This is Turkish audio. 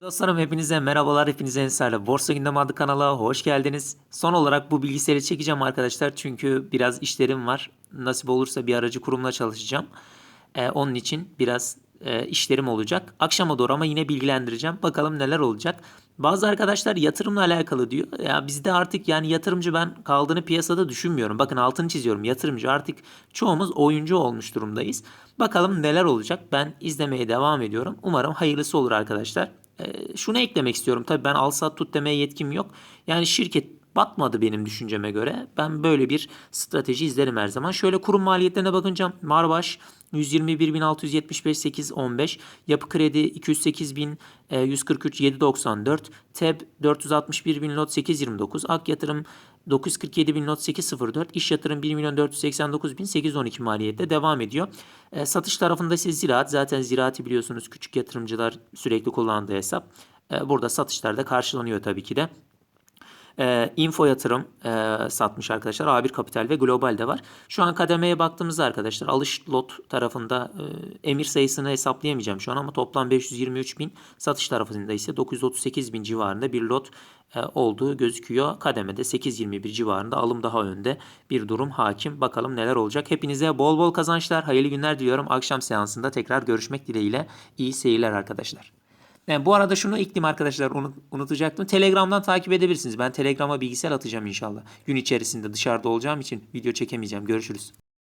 Dostlarım hepinize merhabalar. Hepinize Ensar'la Borsa Gündem adlı kanala hoş geldiniz. Son olarak bu bilgisayarı çekeceğim arkadaşlar. Çünkü biraz işlerim var. Nasip olursa bir aracı kurumla çalışacağım. Ee, onun için biraz e, işlerim olacak. Akşama doğru ama yine bilgilendireceğim. Bakalım neler olacak. Bazı arkadaşlar yatırımla alakalı diyor. Ya bizde artık yani yatırımcı ben kaldığını piyasada düşünmüyorum. Bakın altını çiziyorum. Yatırımcı artık çoğumuz oyuncu olmuş durumdayız. Bakalım neler olacak. Ben izlemeye devam ediyorum. Umarım hayırlısı olur arkadaşlar. Ee, şunu eklemek istiyorum. Tabii ben al sat tut demeye yetkim yok. Yani şirket batmadı benim düşünceme göre. Ben böyle bir strateji izlerim her zaman. Şöyle kurum maliyetlerine bakınca Marbaş 121.675.815, Yapı Kredi 208.143.794, TEB 461.000 lot 829, Ak Yatırım 947.000 lot 804, İş Yatırım 1.489.812 maliyette devam ediyor. E, satış tarafında ise ziraat. Zaten ziraati biliyorsunuz küçük yatırımcılar sürekli kullandığı hesap. E, burada satışlar da karşılanıyor tabii ki de. E, info yatırım e, satmış arkadaşlar. A1 Kapital ve Global de var. Şu an kademeye baktığımızda arkadaşlar alış lot tarafında e, emir sayısını hesaplayamayacağım şu an ama toplam 523 bin satış tarafında ise 938 bin civarında bir lot e, olduğu gözüküyor. Kademede 8.21 civarında alım daha önde bir durum hakim. Bakalım neler olacak. Hepinize bol bol kazançlar, hayırlı günler diliyorum. Akşam seansında tekrar görüşmek dileğiyle. İyi seyirler arkadaşlar. Yani bu arada şunu ekleyeyim arkadaşlar unut, unutacaktım. Telegram'dan takip edebilirsiniz. Ben Telegram'a bilgisayar atacağım inşallah. Gün içerisinde dışarıda olacağım için video çekemeyeceğim. Görüşürüz.